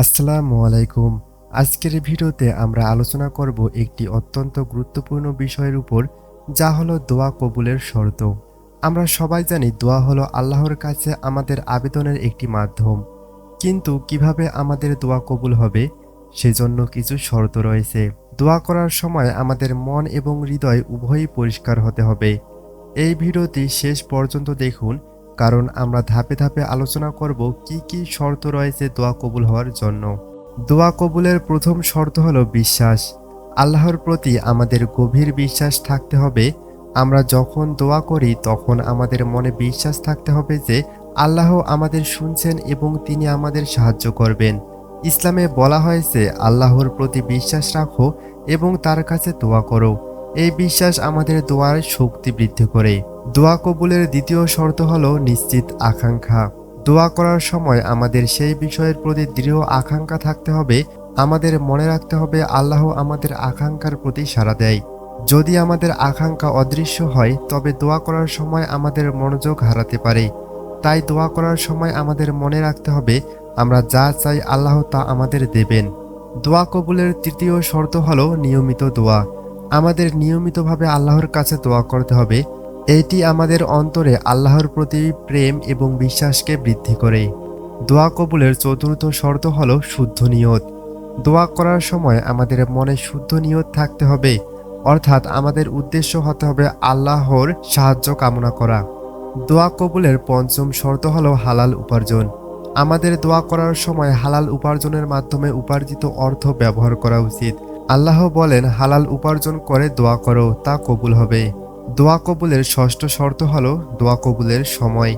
আসসালামু আলাইকুম। আজকের ভিডিওতে আমরা আলোচনা করব একটি অত্যন্ত গুরুত্বপূর্ণ বিষয়ের উপর, যা হলো দোয়া কবুলের শর্ত। আমরা সবাই জানি দোয়া হলো আল্লাহর কাছে আমাদের আবেদনের একটি মাধ্যম। কিন্তু কীভাবে আমাদের দোয়া কবুল হবে, সেজন্য কিছু শর্ত রয়েছে। দোয়া করার সময় আমাদের মন এবং হৃদয় উভয়ই পরিষ্কার হতে হবে। এই ভিডিওটি শেষ পর্যন্ত দেখুন কারণ আমরা ধাপে ধাপে আলোচনা করব কি কি শর্ত রয়েছে দোয়া কবুল হওয়ার জন্য। দোয়া কবুলের প্রথম শর্ত হলো বিশ্বাস। আল্লাহর প্রতি আমাদের গভীর বিশ্বাস থাকতে হবে। আমরা যখন দোয়া করি, তখন আমাদের মনে বিশ্বাস থাকতে হবে যে আল্লাহ আমাদের শুনছেন এবং তিনি আমাদের সাহায্য করবেন। ইসলামে বলা হয়েছে, আল্লাহর প্রতি বিশ্বাস রাখো এবং তার কাছে দোয়া করো। এই বিশ্বাস আমাদের দোয়ার শক্তি বৃদ্ধি করে। দোয়া কবুলের দ্বিতীয় শর্ত হল নিশ্চিত আকাঙ্ক্ষা। দোয়া করার সময় আমাদের সেই বিষয়ের প্রতি দৃঢ় আকাঙ্ক্ষা থাকতে হবে, আমাদের মনে রাখতে হবে আল্লাহ আমাদের আকাঙ্ক্ষার প্রতি সাড়া দেয়। যদি আমাদের আকাঙ্ক্ষা অদৃশ্য হয়, তবে দোয়া করার সময় আমাদের মনোযোগ হারাতে পারে। তাই দোয়া করার সময় আমাদের মনে রাখতে হবে, আমরা যা চাই আল্লাহ তা আমাদের দেবেন। দোয়া কবুলের তৃতীয় শর্ত হল নিয়মিত দোয়া। আমাদের নিয়মিতভাবে আল্লাহর কাছে দোয়া করতে হবে। এটি আমাদের অন্তরে আল্লাহর প্রতি প্রেম এবং বিশ্বাসকে বৃদ্ধি করে। দোয়া কবুলের চতুর্থ শর্ত হল শুদ্ধ নিয়ত। দোয়া করার সময় আমাদের মনে শুদ্ধ নিয়ত থাকতে হবে, অর্থাৎ আমাদের উদ্দেশ্য হতে হবে আল্লাহর সাহায্য কামনা করা। দোয়া কবুলের পঞ্চম শর্ত হল হালাল উপার্জন। আমাদের দোয়া করার সময় হালাল উপার্জনের মাধ্যমে উপার্জিত অর্থ ব্যবহার করা উচিত। আল্লাহ বলেন, হালাল উপার্জন করে দোয়া করো, তা কবুল হবে। দোয়া কবুলের ষষ্ঠ শর্ত হল দোয়া কবুলের সময়।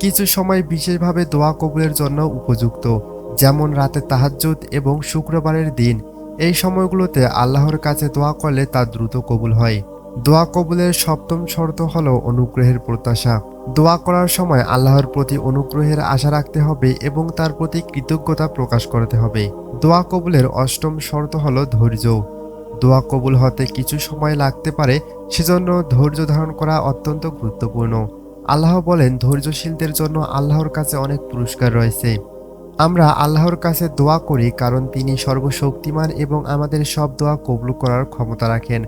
কিছু সময় বিশেষভাবে দোয়া কবুলের জন্য উপযুক্ত, যেমন রাতে তাহাজ্জুদ এবং শুক্রবারের দিন। এই সময়গুলোতে আল্লাহর কাছে দোয়া করলে তা দ্রুত কবুল হয়। দোয়া কবুলের সপ্তম শর্ত হল অনুগ্রহের প্রত্যাশা। দোয়া করার সময় আল্লাহর প্রতি অনুগ্রহের আশা রাখতে হবে এবং তার প্রতি কৃতজ্ঞতা প্রকাশ করতে হবে। দোয়া কবুলের অষ্টম শর্ত হল ধৈর্য। দোয়া কবুল হতে কিছু সময় লাগতে পারে, সেজন্য ধৈর্য ধারণ করা অত্যন্ত গুরুত্বপূর্ণ। আল্লাহ বলেন, ধৈর্যশীলদের জন্য আল্লাহর কাছে অনেক পুরস্কার রয়েছে। আমরা আল্লাহর কাছে দোয়া করি কারণ তিনি সর্বশক্তিমান এবং আমাদের সব দোয়া কবুল করার ক্ষমতা রাখেন।